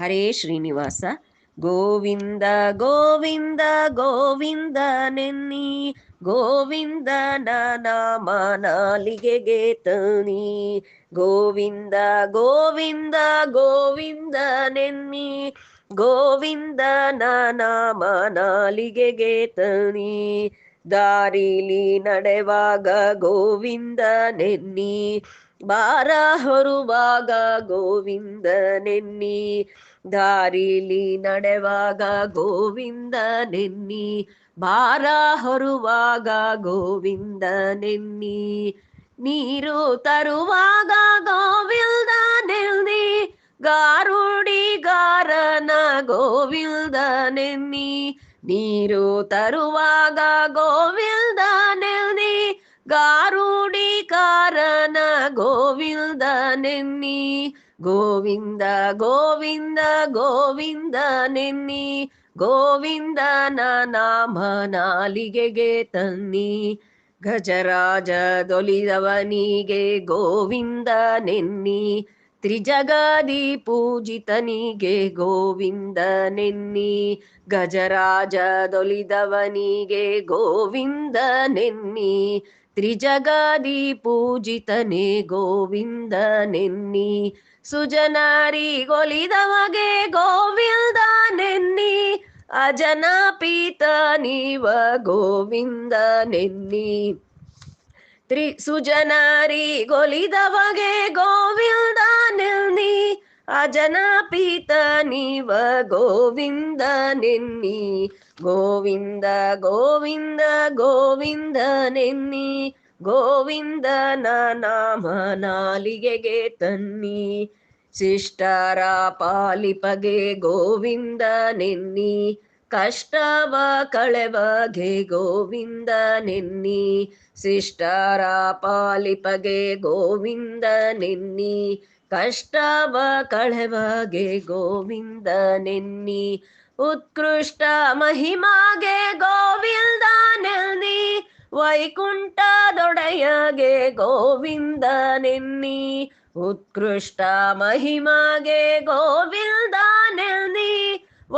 ಹರೇ ಶ್ರೀನಿವಾಸ ಗೋವಿಂದ ಗೋವಿಂದ ಗೋವಿಂದ ನೆನ್ನಿ ಗೋವಿಂದ ನಾಮ ನಾಲಿಗೆಗೆ ತನಿ ಗೋವಿಂದ ಗೋವಿಂದ ಗೋವಿಂದ ನೆನ್ನಿ ಗೋವಿಂದ ನಾಮ ನಾಲಿಗೆಗೆ ತನಿ ದಾರಿಲಿ ನಡೆವಾಗ ಗೋವಿಂದ ನೆನ್ನಿ ಬಾರ ಹೊರುವಾಗ ಗೋವಿಂದ ನೆನ್ನಿ ದಾರಿಲಿ ನಡೆವಾಗ ಗೋವಿಂದ ನೆನ್ನಿ ಬಾರ ಹೊರುವಾಗ ಗೋವಿಂದ ನೆನ್ನಿ ನೀರು ತರುವಾಗ ಗೋವಿಂದ ನೆನ್ನಿ ಗೋವಿಂದ ನೆನ್ನಿ ನೀರು ತರುವಾಗ ಗೋವಿಂದ ನೆನ್ನಿ ಗಾರುಡಿಕಾರನ ಗೋವಿಂದ ನೆನ್ನಿ. ಗೋವಿಂದ ಗೋವಿಂದ ಗೋವಿಂದ ನೆನ್ನಿ. ಗೋವಿಂದ ನಾಮ ನಾಲಿಗೆಗೆ ತನ್ನಿ. ಗಜರಾಜ ದೊಲಿದವನಿಗೆ ಗೋವಿಂದ ನೆನ್ನಿ. ತ್ರಿಜಗದಿ ಪೂಜಿತನಿಗೆ ಗೋವಿಂದ ನೆನ್ನಿ ಗಜರಾಜ ದೊಲಿದವನಿಗೆ ಗೋವಿಂದ ನೆನ್ನಿ ತ್ರಿಜಗದಿ ಪೂಜಿತನೆ ಗೋವಿಂದ ನೆನ್ನಿ ಸುಜನಾರಿಗೊಲಿದವಗೆ ಗೋವಿಂದ ನೆನ್ನಿ ಅಜನ ಪೀತ ನೀವ ಗೋವಿಂದ ನೆನ್ನಿ ಗೋಲಿದವಗೆ ಗೋವಿಂದ ನಿಲ್ನಿ ಅಜನ ಪೀತ ನೀವ ಗೋವಿಂದ ನಿನ್ನಿ, ಗೋವಿಂದ ಗೋವಿಂದ ಗೋವಿಂದ ನಿನ್ನಿ, ಗೋವಿಂದ ನಾಮ ನಾಲಿಗೆಗೆ ತನ್ನಿ, ಶಿಷ್ಟರ ಪಾಲಿಪಗೆ ಗೋವಿಂದ ನೆನ್ನಿ ಕಷ್ಟವ ಕಳೆವಗೆ ಗೋವಿಂದ ನಿನ್ನಿ. ಶಿಷ್ಟರ ಪಾಲಿಪಗೆ ಗೋವಿಂದ ನಿನ್ನಿ. ಕಷ್ಟವ ಕಳೆವಗೆ ಗೋವಿಂದ ನಿನ್ನಿ. ಉತ್ಕೃಷ್ಟ ಮಹಿಮಾಗೆ ಗೋವಿಂದ ನೆನ್ನಿ. ವೈಕುಂಠದೊಡೆಯಗೆ ಗೋವಿಂದ ನಿನ್ನಿ. ಉತ್ಕೃಷ್ಟ ಮಹಿಮಾಗೆ ಗೋವಿಂದ ನೆನ್ನಿ.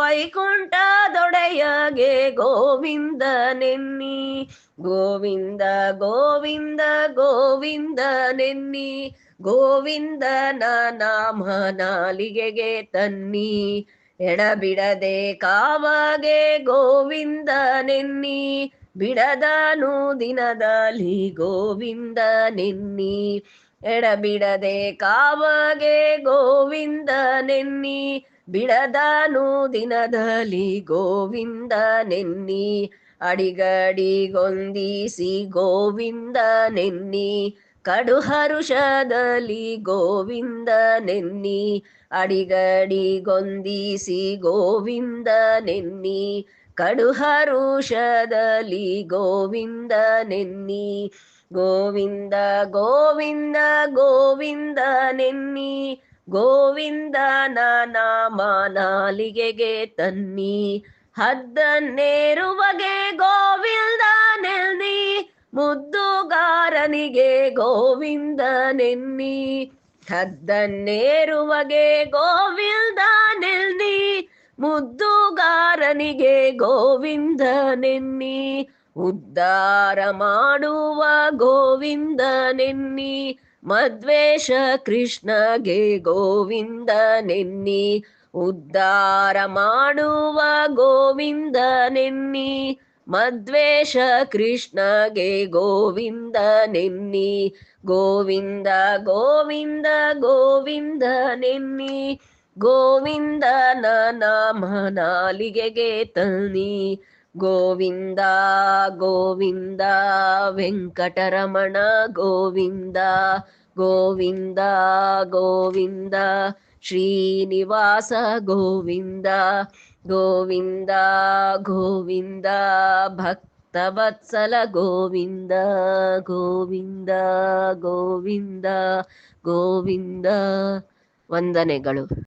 ವೈಕುಂಠದೊಡೆಯಗೆ ಗೋವಿಂದ ನೆನ್ನಿ. ಗೋವಿಂದ ಗೋವಿಂದ ಗೋವಿಂದ ನೆನ್ನಿ. ಗೋವಿಂದ ನಾಮ ನಾಲಿಗೆಗೆ ತನ್ನಿ. ಎಡಬಿಡದೆ ಕಾವಗೆ ಗೋವಿಂದ ನೆನ್ನಿ. ಬಿಡದನು ದಿನದಲ್ಲಿ ಗೋವಿಂದ ನೆನ್ನಿ. ಎಡಬಿಡದೆ ಕಾವಗೆ ಗೋವಿಂದ ನೆನ್ನಿ. ಬಿಡದನು ದಿನದಲ್ಲಿ ಗೋವಿಂದ ನೆನ್ನಿ, ಅಡಿಗಡಿಗೊಂದಿಸಿ ಗೋವಿಂದ ನೆನ್ನಿ ಕಡು ಹರುಷದಲ್ಲಿ ಗೋವಿಂದ ನೆನ್ನಿ, ಅಡಿಗಡಿಗೊಂದಿಸಿ ಗೋವಿಂದ ನೆನ್ನಿ ಕಡು ಹರುಷದಲ್ಲಿ ಗೋವಿಂದ ನೆನ್ನಿ, ಗೋವಿಂದ ಗೋವಿಂದ ಗೋವಿಂದ ನೆನ್ನಿ ಗೋವಿಂದ ನಾಮ ನಾಲಿಗೆಗೆ ತನ್ನಿ. ಹದ್ದನ್ನೇರುವಗೆ ಗೋವಿಂದ ನೆನ್ನಿ. ಮುದ್ದುಗಾರನಿಗೆ ಗೋವಿಂದ ನೆನ್ನಿ. ಹದ್ದನ್ನೇರುವಗೆ ಗೋವಿಂದ ನೆನ್ನಿ. ಮುದ್ದುಗಾರನಿಗೆ ಗೋವಿಂದ ನೆನ್ನಿ. ಉದ್ಧಾರ ಮಾಡುವ ಗೋವಿಂದ ನೆನ್ನಿ. ಮದ್ವೇಷ ಕೃಷ್ಣಗೆ ಗೋವಿಂದ ನೆನ್ನಿ, ಉದ್ಧಾರ ಮಾಡುವ ಗೋವಿಂದ ನೆನ್ನಿ, ಮದ್ವೇಷ ಕೃಷ್ಣಗೆ ಗೋವಿಂದ ನೆನ್ನಿ, ಗೋವಿಂದ ಗೋವಿಂದ ಗೋವಿಂದ ನೆನ್ನಿ, ಗೋವಿಂದನ ನಾಮ ನಾಲಿಗೆಗೆ ತನ್ನಿ ಗೋವಿಂದ ಗೋವಿಂದ, ವೆಂಕಟರಮಣ, ಗೋವಿಂದ ಗೋವಿಂದ ಗೋವಿಂದ, ಶ್ರೀನಿವಾಸ, ಗೋವಿಂದ ಗೋವಿಂದ ಗೋವಿಂದ, ಭಕ್ತವತ್ಸಲ, ಗೋವಿಂದ ಗೋವಿಂದ ಗೋವಿಂದ ಗೋವಿಂದ, ವಂದನೆಗಳು.